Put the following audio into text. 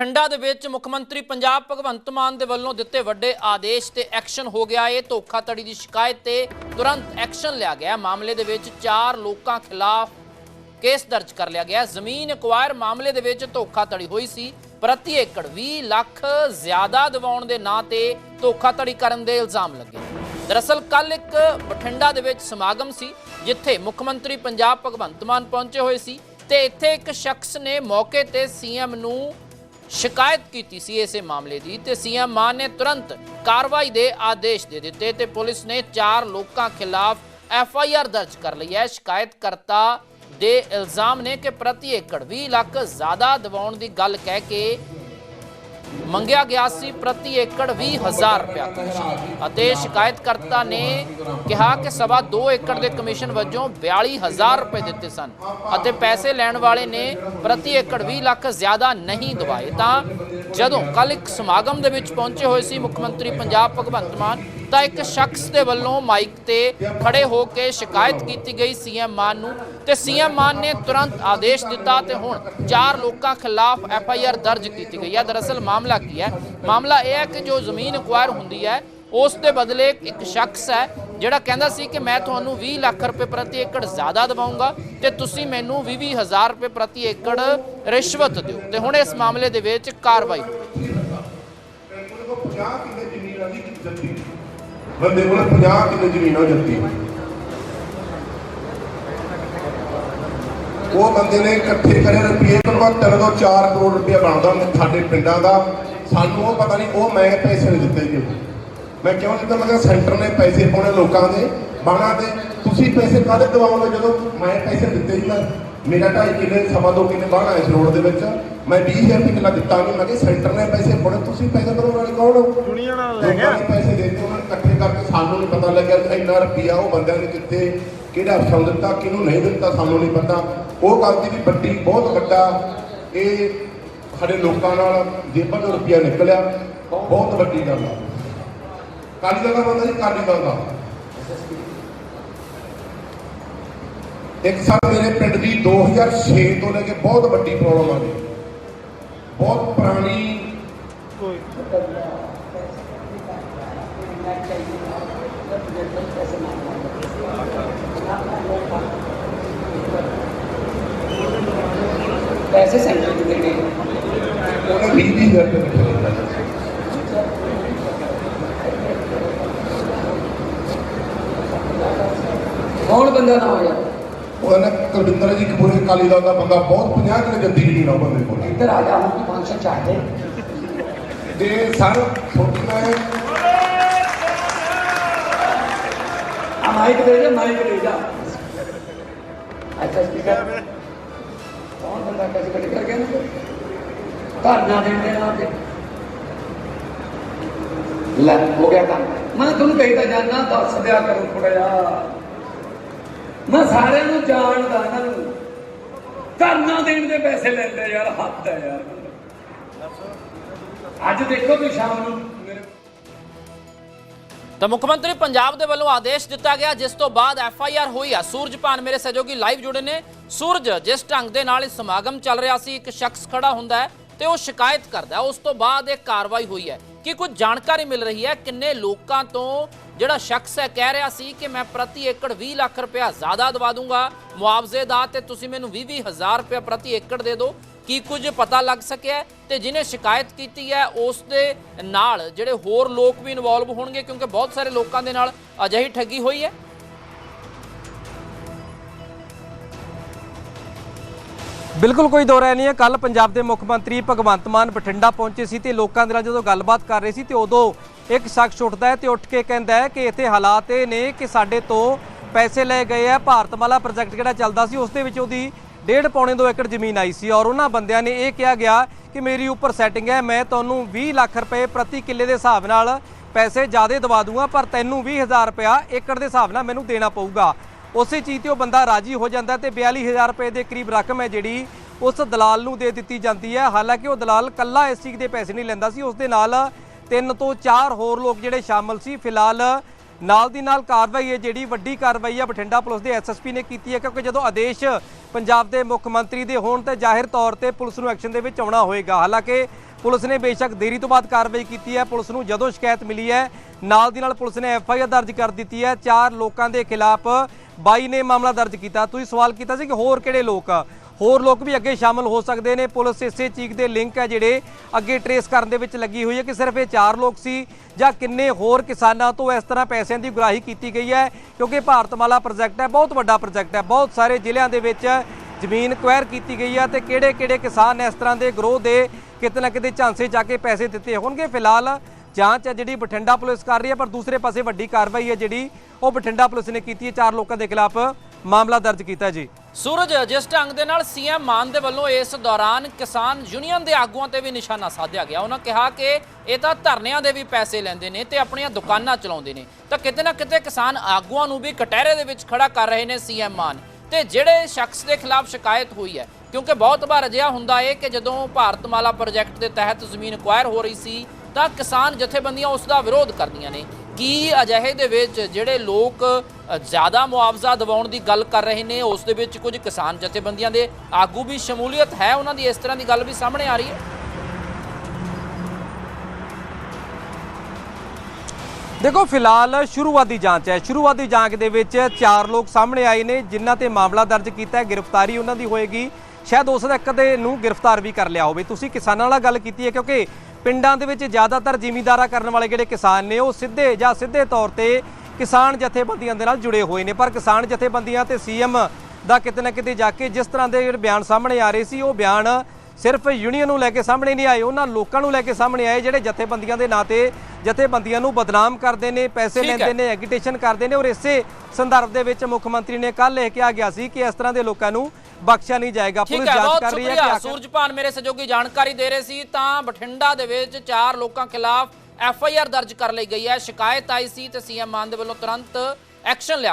ਠੰਡਾ ਦੇ ਵਿੱਚ ਮੁੱਖ ਮੰਤਰੀ ਪੰਜਾਬ ਭਗਵੰਤ ਮਾਨ ਦੇ ਵੱਲੋਂ ਦਿੱਤੇ ਵੱਡੇ ਆਦੇਸ਼ ਤੇ ਐਕਸ਼ਨ ਹੋ ਗਿਆ ਹੈ ਧੋਖਾਧੜੀ ਦੀ ਸ਼ਿਕਾਇਤ ਤੇ ਤੁਰੰਤ ਐਕਸ਼ਨ ਲਿਆ ਗਿਆ। ਮਾਮਲੇ ਦੇ ਵਿੱਚ ਚਾਰ ਲੋਕਾਂ ਖਿਲਾਫ ਕੇਸ ਦਰਜ ਕਰ ਲਿਆ ਗਿਆ। ਜ਼ਮੀਨ ਐਕਵਾਇਰ ਮਾਮਲੇ ਦੇ ਵਿੱਚ ਧੋਖਾਧੜੀ ਹੋਈ ਸੀ। ਪ੍ਰਤੀ ਏਕੜ 20 ਲੱਖ ਜ਼ਿਆਦਾ ਦਿਵਾਉਣ ਦੇ ਨਾਂ ਤੇ ਧੋਖਾਧੜੀ ਕਰਨ ਦੇ ਇਲਜ਼ਾਮ ਲੱਗੇ। ਦਰਅਸਲ ਕੱਲ ਇੱਕ ਬਠਿੰਡਾ ਦੇ ਵਿੱਚ ਸਮਾਗਮ ਸੀ, ਜਿੱਥੇ ਮੁੱਖ ਮੰਤਰੀ ਪੰਜਾਬ ਭਗਵੰਤ ਮਾਨ ਪਹੁੰਚੇ ਹੋਏ ਸੀ ਤੇ ਇੱਥੇ ਇੱਕ ਸ਼ਖਸ ਨੇ ਮੌਕੇ ਤੇ ਸੀਐਮ ਨੂੰ ਸ਼ਿਕਾਇਤ ਕੀਤੀ ਸੀ ਇਸੇ ਮਾਮਲੇ ਦੀ ਤੇ ਸੀਐਮ ਮਾਨ ਨੇ ਤੁਰੰਤ ਕਾਰਵਾਈ ਦੇ ਆਦੇਸ਼ ਦੇ ਦਿੱਤੇ ਤੇ ਪੁਲਿਸ ਨੇ ਚਾਰ ਲੋਕਾਂ ਖਿਲਾਫ ਐਫ ਆਈ ਆਰ ਦਰਜ ਕਰ ਲਈ ਹੈ। ਸ਼ਿਕਾਇਤਕਰਤਾ ਦੇ ਇਲਜ਼ਾਮ ਨੇ ਕਿ ਪ੍ਰਤੀ ਏਕੜ 20 ਲੱਖ ਜ਼ਿਆਦਾ ਦਿਵਾਉਣ ਦੀ ਗੱਲ ਕਹਿ ਕੇ ਮੰਗਿਆ ਗਿਆ ਸੀ ਪ੍ਰਤੀ ਏਕੜ 20000 ਰੁਪਇਆ। ਕਮਿਸ਼ਨ ਅਤੇ ਸ਼ਿਕਾਇਤਕਰਤਾ ਨੇ ਕਿਹਾ ਕਿ ਸਵਾ 2 ਏਕੜ ਦੇ ਕਮਿਸ਼ਨ ਵਜੋਂ 42000 ਰੁਪਏ ਦਿੱਤੇ ਸਨ ਅਤੇ ਪੈਸੇ ਲੈਣ ਵਾਲੇ ਨੇ ਪ੍ਰਤੀ ਏਕੜ 20 ਲੱਖ ਜ਼ਿਆਦਾ ਨਹੀਂ ਦਵਾਏ। ਤਾਂ ਜਦੋਂ ਕੱਲ ਇੱਕ ਸਮਾਗਮ ਦੇ ਵਿੱਚ ਪਹੁੰਚੇ ਹੋਏ ਸੀ ਮੁੱਖ ਮੰਤਰੀ ਪੰਜਾਬ ਭਗਵੰਤ ਮਾਨ ਤਾਂ ਇੱਕ ਸ਼ਖਸ ਦੇ ਵੱਲੋਂ ਮਾਈਕ ਤੇ ਖੜੇ ਹੋ ਕੇ ਸ਼ਿਕਾਇਤ ਕੀਤੀ ਗਈ ਸੀਐਮ ਮਾਨ ਨੂੰ ਤੇ ਸੀਐਮ ਮਾਨ ਨੇ ਤੁਰੰਤ ਆਦੇਸ਼ ਦਿੱਤਾ ਤੇ ਹੁਣ ਚਾਰ ਲੋਕਾਂ ਖਿਲਾਫ ਐਫ ਆਈ ਆਰ ਦਰਜ ਕੀਤੀ ਗਈ ਹੈ। ਦਰਅਸਲ ਮਾਮਲਾ ਕੀ ਹੈ? ਮਾਮਲਾ ਇਹ ਹੈ ਕਿ ਜੋ ਜ਼ਮੀਨ ਐਕਵਾਇਰ ਹੁੰਦੀ ਹੈ, ਉਸ ਦੇ ਬਦਲੇ ਇੱਕ ਸ਼ਖਸ ਹੈ ਜਿਹੜਾ ਕਹਿੰਦਾ ਸੀ ਕਿ ਮੈਂ ਤੁਹਾਨੂੰ 20 ਲੱਖ ਰੁਪਏ ਪ੍ਰਤੀ ਏਕੜ ਜ਼ਿਆਦਾ ਦਵਾਉਂਗਾ ਤੇ ਤੁਸੀਂ ਮੈਨੂੰ 20 ਹਜ਼ਾਰ ਰੁਪਏ ਪ੍ਰਤੀ ਏਕੜ ਰਿਸ਼ਵਤ ਦਿਓ। ਤੇ ਹੁਣ ਇਸ ਮਾਮਲੇ ਦੇ ਵਿੱਚ ਕਾਰਵਾਈ। ਹੋਈ। ਬੰਦੇ ਕੋਲ 50 ਕਿੱਲੇ ਜ਼ਮੀਨ ਆ ਜੱਤੀ ਉਹ ਬੰਦੇ ਨੇ ਇਕੱਠੇ ਕਰੇ ਰੁਪਏ ਤੋਂ 3 ਤੋਂ 4 ਕਰੋੜ ਰੁਪਏ ਬਣਦਾ ਸਾਡੇ ਪਿੰਡਾਂ ਦਾ। ਸਾਨੂੰ ਉਹ ਪਤਾ ਨਹੀਂ, ਉਹ ਮੈਂ ਪੈਸੇ ਨਹੀਂ ਦਿੱਤੇ ਜੀ ਮੈਂ ਕਿਉਂ ਦਿੱਤਾ? ਮੈਂ ਕਿਹਾ ਸੈਂਟਰ ਨੇ ਪੈਸੇ ਪਾਉਣੇ ਲੋਕਾਂ ਦੇ ਬਾਣਾ ਦੇ। ਤੁਸੀਂ ਪੈਸੇ ਕਾਹਦੇ ਦਵਾਓਗੇ ਜਦੋਂ ਮੈਂ ਪੈਸੇ ਦਿੱਤੇ ਜੀ ਮੈਂ ਮੇਰਾ ਢਾਈ ਕਿੱਲੇ, ਸਵਾ ਦੋ ਕਿੱਲੇ ਬਾਣਾ ਇਸ ਰੋਡ ਦੇ ਵਿੱਚ। ਮੈਂ 20000 ਰੁਪਏ ਕਿੱਲਾ ਦਿੱਤਾ ਨਹੀਂ। ਮੈਂ ਕਿਹਾ ਸੈਂਟਰ ਨੇ ਪੈਸੇ ਪਾਉਣੇ, ਤੁਸੀਂ ਪੈਸੇ ਕਦੋਂ ਵਾਲੇ ਕੌਣ? ਹੋ ਨਾਲ ਲੈ ਗਿਆ ਪੈਸੇ ਦੇ ਦਿੱਤੇ ਉਹਨਾਂ ਇਕੱਠੇ ਕਰਕੇ ਸਾਨੂੰ ਨਹੀਂ ਪਤਾ ਲੱਗਿਆ ਕਿ ਇੰਨਾ ਰੁਪਿਆ ਉਹ ਬੰਦਿਆਂ ਨੇ ਕਿੱਥੇ ਕਿਹੜਾ ਅਫਸਰ ਦਿੱਤਾ ਕਿਹਨੂੰ ਨਹੀਂ ਦਿੱਤਾ ਸਾਨੂੰ ਨਹੀਂ ਪਤਾ। ਉਹ ਗੱਲ ਦੀ ਵੀ ਵੱਡੀ ਬਹੁਤ ਵੱਡਾ ਇਹ ਸਾਡੇ ਲੋਕਾਂ ਨਾਲ ਜੇਬਾਂ ਤੋਂ ਰੁਪਿਆ ਨਿਕਲਿਆ। ਬਹੁਤ ਵੱਡੀ ਗੱਲ ਆ। ਕਾਲੀ ਦਲ ਦਾ ਬੰਦਾ ਜੀ ਕਾਲੀ ਦਲ ਦਾ। ਇੱਕ ਸਾਲ ਮੇਰੇ ਪਿੰਡ ਦੀ 2006 ਤੋਂ ਲੈ ਕੇ ਬਹੁਤ ਵੱਡੀ ਪ੍ਰੋਬਲਮ ਆ ਗਈ ਬਹੁਤ ਪੁਰਾਣੀ ਕੋਈ। ਪੈਸੇ ਸੈਂਟਰ ਨੂੰ ਦੇਣੇ ਉਹਨੇ 20 20 ਹਜ਼ਾਰ ਰੁਪਏ ਦਿੱਤੇ ਕੌਣ ਬੰਦਾ ਨਾ ਹੋ ਜਾ ਉਹਨੇ ਕੁਲਵਿੰਦਰ ਜੀ ਕਪੂਰੇ ਕਾਲੀ ਦਾ ਬੰਦਾ ਬਹੁਤ 50 ਕਿਲੇ ਜੱਦੀ ਆ ਉਹ ਬੰਦੇ ਕੋਲ ਇੱਧਰ ਆ ਜਾ ਹੁਣ 500 ਚਾਹ ਦੇ ਤੇ ਸਰ ਸੋਚਣਾ ਹੈ ਆ ਮਾਈਕ ਦੇ ਜਾ ਮਾਈਕ ਦੇ ਜਾ। ਅੱਛਾ ਸਪੀਕਰ ਕੌਣ ਬੰਦਾ ਪੈਸੇ ਕੱਢ ਕਰ ਗਿਆ ਨਾ? ਘਰ ਨਾ ਦੇਣ ਦੇਣਾ ਤੇ। ਲੈ ਹੋ ਗਿਆ ਕੰਮ। ਮੈਂ ਤੁਹਾਨੂੰ ਕਹਿਦਾ ਜਾਨਾ ਦੱਸ ਦਿਆ ਕਰੋ ਥੋੜਾ ਜਿਹਾ। ਮੈਂ ਸਾਰਿਆਂ ਨੂੰ ਜਾਣਦਾ ਇਹਨਾਂ ਨੂੰ। ਘਰ ਨਾ ਦੇਣ ਦੇ ਪੈਸੇ ਲੈਂਦੇ ਯਾਰ ਹੱਦ ਹੈ ਯਾਰ। ਅੱਜ ਦੇਖੋ ਤੁਸੀਂ ਸ਼ਾਮ ਨੂੰ ਤਾਂ ਮੁੱਖ ਮੰਤਰੀ ਪੰਜਾਬ ਦੇ ਵੱਲੋਂ ਆਦੇਸ਼ ਦਿੱਤਾ ਗਿਆ, ਜਿਸ ਤੋਂ ਬਾਅਦ ਐਫ ਆਈ ਆਰ ਹੋਈ ਆ। ਸੂਰਜਪਾਨ ਮੇਰੇ ਸਹਿਯੋਗੀ ਲਾਈਵ ਜੁੜੇ ਨੇ। ਸੂਰਜ, ਜਿਸ ਢੰਗ ਦੇ ਨਾਲ ਇਹ ਸਮਾਗਮ ਚੱਲ ਰਿਹਾ ਸੀ, ਇੱਕ ਸ਼ਖਸ ਖੜਾ ਹੁੰਦਾ ਹੈ ਤੇ ਉਹ ਸ਼ਿਕਾਇਤ ਕਰਦਾ ਹੈ। ਉਸ ਤੋਂ ਬਾਅਦ ਇਹ ਕਾਰਵਾਈ ਹੋਈ ਹੈ। ਕਿ ਕੁਝ ਜਾਣਕਾਰੀ ਮਿਲ ਰਹੀ ਹੈ? ਕਿੰਨੇ ਲੋਕਾਂ ਤੋਂ ਜਿਹੜਾ ਸ਼ਖਸ ਹੈ, ਕਹਿ ਰਿਹਾ ਸੀ ਕਿ ਮੈਂ ਪ੍ਰਤੀ ਏਕੜ 20 ਲੱਖ ਰੁਪਇਆ ਜ਼ਿਆਦਾ ਦਵਾ ਦੂੰਗਾ ਮੁਆਵਜ਼ੇ ਦਾ ਤੇ ਤੁਸੀਂ ਮੈਨੂੰ 20 ਹਜ਼ਾਰ ਰੁਪਇਆ ਪ੍ਰਤੀ ਏਕੜ ਦੇ ਦਿਓ। ਕੀ ਕੁਝ ਪਤਾ ਲੱਗ ਸਕਿਆ ਤੇ ਜਿਨੇ ਸ਼ਿਕਾਇਤ ਕੀਤੀ ਹੈ, ਉਸ ਦੇ ਨਾਲ ਜਿਹੜੇ ਹੋਰ ਲੋਕ ਵੀ ਇਨਵੋਲਵ ਹੋਣਗੇ, ਕਿਉਂਕਿ ਬਹੁਤ ਸਾਰੇ ਲੋਕਾਂ ਦੇ ਨਾਲ ਅਜਿਹੀ ਠੱਗੀ ਹੋਈ ਹੈ। ਬਿਲਕੁਲ ਕੋਈ ਦੋ ਰਾਏ ਨਹੀਂ ਹੈ। ਕੱਲ ਪੰਜਾਬ ਦੇ ਮੁੱਖ ਮੰਤਰੀ ਭਗਵੰਤ ਮਾਨ ਬਠਿੰਡਾ ਪਹੁੰਚੇ ਸੀ ਤੇ ਲੋਕਾਂ ਦੇ ਨਾਲ ਜਦੋਂ ਗੱਲਬਾਤ ਕਰ ਰਹੇ ਸੀ ਤੇ ਉਦੋਂ ਇੱਕ ਸ਼ਖਸ ਉੱਠਦਾ ਹੈ ਤੇ ਉੱਠ ਕੇ ਕਹਿੰਦਾ ਹੈ ਕਿ ਇੱਥੇ ਹਾਲਾਤ ਇਹ ਨੇ ਕਿ ਸਾਡੇ ਤੋਂ ਪੈਸੇ ਲਏ ਗਏ ਆ ਭਾਰਤਮਾਲਾ ਪ੍ਰੋਜੈਕਟ ਜਿਹੜਾ ਚੱਲਦਾ ਸੀ, ਉਸ ਦੇ ਵਿੱਚ ਉਹਦੀ ਡੇਢ ਪੌਣੇ 2 ਏਕੜ ਜ਼ਮੀਨ ਆਈ ਸੀ ਔਰ ਉਹਨਾਂ ਬੰਦਿਆਂ ਨੇ ਇਹ ਕਿਹਾ ਗਿਆ ਕਿ ਮੇਰੀ ਉੱਪਰ ਸੈਟਿੰਗ ਹੈ, ਮੈਂ ਤੁਹਾਨੂੰ 20 ਲੱਖ ਰੁਪਏ ਪ੍ਰਤੀ ਕਿੱਲੇ ਦੇ ਹਿਸਾਬ ਨਾਲ ਪੈਸੇ ਜ਼ਿਆਦਾ ਦਵਾ ਦੂੰਗਾ, ਪਰ ਤੈਨੂੰ 20000 ਰੁਪਇਆ ਏਕੜ ਦੇ ਹਿਸਾਬ ਨਾਲ ਮੈਨੂੰ ਦੇਣਾ ਪਊਗਾ। ਉਸੇ ਚੀਜ਼ ਤੇ ਉਹ ਬੰਦਾ ਰਾਜੀ ਹੋ ਜਾਂਦਾ ਤੇ 42000 ਰੁਪਏ ਦੇ ਕਰੀਬ ਰਕਮ ਹੈ ਜਿਹੜੀ ਉਸ ਦਲਾਲ ਨੂੰ ਦੇ ਦਿੱਤੀ ਜਾਂਦੀ ਹੈ। ਹਾਲਾਂਕਿ ਉਹ ਦਲਾਲ ਕੱਲਾ ਇਸ ਚੀਜ਼ ਦੇ ਪੈਸੇ ਨਹੀਂ ਲੈਂਦਾ ਸੀ, ਉਸ ਦੇ ਨਾਲ ਤਿੰਨ ਤੋਂ ਚਾਰ ਹੋਰ ਲੋਕ ਜਿਹੜੇ ਸ਼ਾਮਲ ਸੀ। ਫਿਲਹਾਲ ਨਾਲ ਦੀ ਨਾਲ ਕਾਰਵਾਈ ਹੈ, ਜਿਹੜੀ ਵੱਡੀ ਕਾਰਵਾਈ ਹੈ, ਬਠਿੰਡਾ ਪੁਲਿਸ ਦੇ ਐਸਐਸਪੀ ਨੇ ਕੀਤੀ ਹੈ, ਕਿਉਂਕਿ ਜਦੋਂ ਆਦੇਸ਼ ਪੰਜਾਬ ਦੇ ਮੁੱਖ ਮੰਤਰੀ ਦੇ ਹੋਣ ਤੇ ਜ਼ਾਹਿਰ ਤੌਰ ਤੇ ਪੁਲਿਸ ਨੂੰ ਐਕਸ਼ਨ ਦੇ ਵਿੱਚ ਆਉਣਾ ਹੋਏਗਾ। ਹਾਲਾਂਕਿ ਪੁਲਿਸ ਨੇ ਬੇਸ਼ੱਕ ਦੇਰੀ ਤੋਂ ਬਾਅਦ ਕਾਰਵਾਈ ਕੀਤੀ ਹੈ, ਪੁਲਿਸ ਨੂੰ ਜਦੋਂ ਸ਼ਿਕਾਇਤ ਮਿਲੀ ਹੈ, ਨਾਲ ਦੀ ਨਾਲ ਪੁਲਿਸ ਨੇ ਐਫ ਆਈ ਆਰ ਦਰਜ ਕਰ ਦਿੱਤੀ ਹੈ। ਚਾਰ ਲੋਕਾਂ ਦੇ ਖਿਲਾਫ ਬਾਈ ਨੇ ਮਾਮਲਾ ਦਰਜ ਕੀਤਾ। ਤੁਸੀਂ ਸਵਾਲ ਕੀਤਾ ਸੀ ਕਿ ਹੋਰ ਕਿਹੜੇ ਲੋਕ ਹੋਰ ਲੋਕ ਵੀ ਅੱਗੇ ਸ਼ਾਮਲ ਹੋ ਸਕਦੇ ਨੇ। ਪੁਲਿਸ ਇਸੇ ਚੀਜ਼ ਦੇ ਲਿੰਕ ਹੈ ਜਿਹੜੇ ਅੱਗੇ ਟਰੇਸ ਕਰਨ ਦੇ ਵਿੱਚ ਲੱਗੀ ਹੋਈ ਹੈ ਕਿ ਸਿਰਫ ਇਹ ਚਾਰ ਲੋਕ ਸੀ ਜਾਂ ਕਿੰਨੇ ਹੋਰ ਕਿਸਾਨਾਂ ਤੋਂ ਇਸ ਤਰ੍ਹਾਂ ਪੈਸਿਆਂ ਦੀ ਗੁਰਾਹੀ ਕੀਤੀ ਗਈ ਹੈ, ਕਿਉਂਕਿ ਭਾਰਤਮਾਲਾ ਪ੍ਰੋਜੈਕਟ ਹੈ, ਬਹੁਤ ਵੱਡਾ ਪ੍ਰੋਜੈਕਟ ਹੈ। ਬਹੁਤ ਸਾਰੇ ਜ਼ਿਲ੍ਹਿਆਂ ਦੇ ਵਿੱਚ ਜ਼ਮੀਨ ਕੁਐਰ ਕੀਤੀ ਗਈ ਹੈ ਤੇ ਕਿਹੜੇ ਕਿਹੜੇ ਕਿਸਾਨ ਇਸ ਤਰ੍ਹਾਂ ਦੇ ਗਰੋਹ ਦੇ ਕਿਤੇ ਨਾ ਕਿਤੇ ਝਾਂਸੇ ਜਾ ਕੇ ਪੈਸੇ ਦਿੱਤੇ ਹੋਣਗੇ। ਫਿਲਹਾਲ ਜਾਂਚ ਹੈ ਜਿਹੜੀ ਬਠਿੰਡਾ ਪੁਲਿਸ ਕਰ ਰਹੀ ਹੈ, ਪਰ ਦੂਸਰੇ ਪਾਸੇ ਵੱਡੀ ਕਾਰਵਾਈ ਹੈ ਜਿਹੜੀ ਉਹ ਬਠਿੰਡਾ ਪੁਲਿਸ ਨੇ ਕੀਤੀ ਹੈ। ਚਾਰ ਲੋਕਾਂ ਦੇ ਖਿਲਾਫ ਮਾਮਲਾ ਦਰਜ ਕੀਤਾ ਜੀ। ਸੂਰਜ ਜਿਸ ਢੰਗ ਦੇ ਨਾਲ ਸੀਐਮ ਮਾਨ ਦੇ ਵੱਲੋਂ ਇਸ ਦੌਰਾਨ ਕਿਸਾਨ ਯੂਨੀਅਨ ਦੇ ਆਗੂਆਂ ਤੇ ਵੀ ਨਿਸ਼ਾਨਾ ਸਾਧਿਆ ਗਿਆ। ਉਹਨਾਂ ਕਿਹਾ ਕਿ ਇਹ ਤਾਂ ਧਰਨਿਆਂ ਦੇ ਵੀ ਪੈਸੇ ਲੈਂਦੇ ਨੇ ਤੇ ਆਪਣੀਆਂ ਦੁਕਾਨਾਂ ਚਲਾਉਂਦੇ ਨੇ। ਤਾਂ ਕਿਤੇ ਨਾ ਕਿਤੇ ਕਿਸਾਨ ਆਗੂਆਂ ਨੂੰ ਵੀ ਕਟਹਿਰੇ ਦੇ ਵਿੱਚ ਖੜਾ ਕਰ ਰਹੇ ਨੇ ਸੀਐਮ ਮਾਨ। ਤੇ ਜਿਹੜੇ ਸ਼ਖਸ ਦੇ ਖਿਲਾਫ ਸ਼ਿਕਾਇਤ ਹੋਈ ਹੈ, ਕਿਉਂਕਿ ਬਹੁਤ ਵਾਰ ਅਜਿਹਾ ਹੁੰਦਾ ਹੈ ਕਿ ਜਦੋਂ ਭਾਰਤਮਾਲਾ ਪ੍ਰੋਜੈਕਟ ਦੇ ਤਹਿਤ ਜ਼ਮੀਨ ਅਕਵਾਇਰ ਹੋ ਰਹੀ ਸੀ, ਤਾਂ ਕਿਸਾਨ ਜਥੇਬੰਦੀਆਂ ਉਸ ਦਾ ਵਿਰੋਧ ਕਰਦੀਆਂ ਨੇ। ਕੀ ਅਜਿਹੇ ਦੇ ਵਿੱਚ ਜਿਹੜੇ ਲੋਕ ਜ਼ਿਆਦਾ ਮੁਆਵਜ਼ਾ ਦਿਵਾਉਣ ਦੀ ਗੱਲ ਕਰ ਰਹੇ ਨੇ, ਉਸ ਦੇ ਵਿੱਚ ਕੁਝ ਕਿਸਾਨ ਜਥੇਬੰਦੀਆਂ ਦੇ ਆਗੂ ਵੀ ਸ਼ਮੂਲੀਅਤ ਹੈ ਉਹਨਾਂ ਦੀ, ਇਸ ਤਰ੍ਹਾਂ ਦੀ ਗੱਲ ਵੀ ਸਾਹਮਣੇ ਆ ਰਹੀ ਹੈ? ਦੇਖੋ, ਫਿਲਹਾਲ ਸ਼ੁਰੂਆਤੀ ਜਾਂਚ ਹੈ। ਸ਼ੁਰੂਆਤੀ ਜਾਂਚ ਦੇ ਵਿੱਚ ਚਾਰ ਲੋਕ ਸਾਹਮਣੇ ਆਏ ਨੇ, ਜਿਨ੍ਹਾਂ ਤੇ ਮਾਮਲਾ ਦਰਜ ਕੀਤਾ ਹੈ। ਗ੍ਰਿਫਤਾਰੀ ਉਹਨਾਂ ਦੀ ਹੋਏਗੀ। ਸ਼ਾਇਦ ਉਸ ਦਾ ਇੱਕ ਦੇ ਨੂੰ ਗ੍ਰਿਫਤਾਰ ਵੀ ਕਰ ਲਿਆ ਹੋਵੇ। ਤੁਸੀਂ ਕਿਸਾਨਾਂ ਨਾਲ ਗੱਲ ਕੀਤੀ ਹੈ ਕਿਉਂਕਿ ਪਿੰਡਾਂ ਦੇ ਵਿੱਚ ਜ਼ਿਆਦਾਤਰ ਜ਼ਿਮੀਂਦਾਰਾ ਕਰਨ ਵਾਲੇ ਜਿਹੜੇ ਕਿਸਾਨ ਨੇ ਉਹ ਸਿੱਧੇ ਜਾਂ ਸਿੱਧੇ ਤੌਰ ਤੇ ਕਿਸਾਨ ਜਥੇਬੰਦੀਆਂ ਦੇ ਨਾਲ ਜੁੜੇ ਹੋਏ ਨੇ। ਪਰ ਕਿਸਾਨ ਜਥੇਬੰਦੀਆਂ ਤੇ ਸੀਐਮ ਦਾ ਕਿਤੇ ਨਾ ਕਿਤੇ ਜਾ ਕੇ ਜਿਸ ਤਰ੍ਹਾਂ ਦੇ ਜਿਹੜੇ ਬਿਆਨ ਸਾਹਮਣੇ ਆ ਰਹੇ ਸੀ ਉਹ ਬਿਆਨ ਸਿਰਫ ਯੂਨੀਅਨ ਨੂੰ ਲੈ ਕੇ ਸਾਹਮਣੇ ਨਹੀਂ ਆਏ ਉਹਨਾਂ ਲੋਕਾਂ ਨੂੰ ਲੈ ਕੇ ਸਾਹਮਣੇ ਆਏ ਜਿਹੜੇ ਜਥੇਬੰਦੀਆਂ ਦੇ ਨਾਂ ਤੇ ਜਥੇਬੰਦੀਆਂ ਨੂੰ ਬਦਨਾਮ ਕਰਦੇ ਨੇ ਪੈਸੇ। ਲੈਂਦੇ ਨੇ ਐਗੀਟੇਸ਼ਨ ਕਰਦੇ ਨੇ। ਔਰ ਇਸੇ ਸੰਦਰਭ ਦੇ ਵਿੱਚ ਮੁੱਖ ਮੰਤਰੀ ਨੇ ਕੱਲ ਇਹ ਕਿਹਾ ਗਿਆ ਸੀ ਕਿ ਇਸ ਤਰ੍ਹਾਂ ਦੇ ਲੋਕਾਂ ਨੂੰ ਬਖਸ਼ਿਆ ਨਹੀਂ ਜਾਏਗਾ ਪੁਲਿਸ ਜਾਂਚ ਕਰ ਰਹੀ ਹੈ ਕਿ ਸੂਰਜਪਾਨ ਮੇਰੇ ਸਹਿਯੋਗੀ ਜਾਣਕਾਰੀ ਦੇ ਰਹੇ ਸੀ ਤਾਂ ਬਠਿੰਡਾ ਦੇ ਵਿੱਚ ਚਾਰ ਲੋਕਾਂ ਖਿਲਾਫ ਐਫ ਆਈ ਆਰ ਦਰਜ ਕਰ ਲਈ ਗਈ ਹੈ ਸ਼ਿਕਾਇਤ ਆਈ ਸੀ ਤੇ ਸੀਐਮ ਮਾਨ ਦੇ ਵੱਲੋਂ ਤੁਰੰਤ ਐਕਸ਼ਨ ਲਿਆ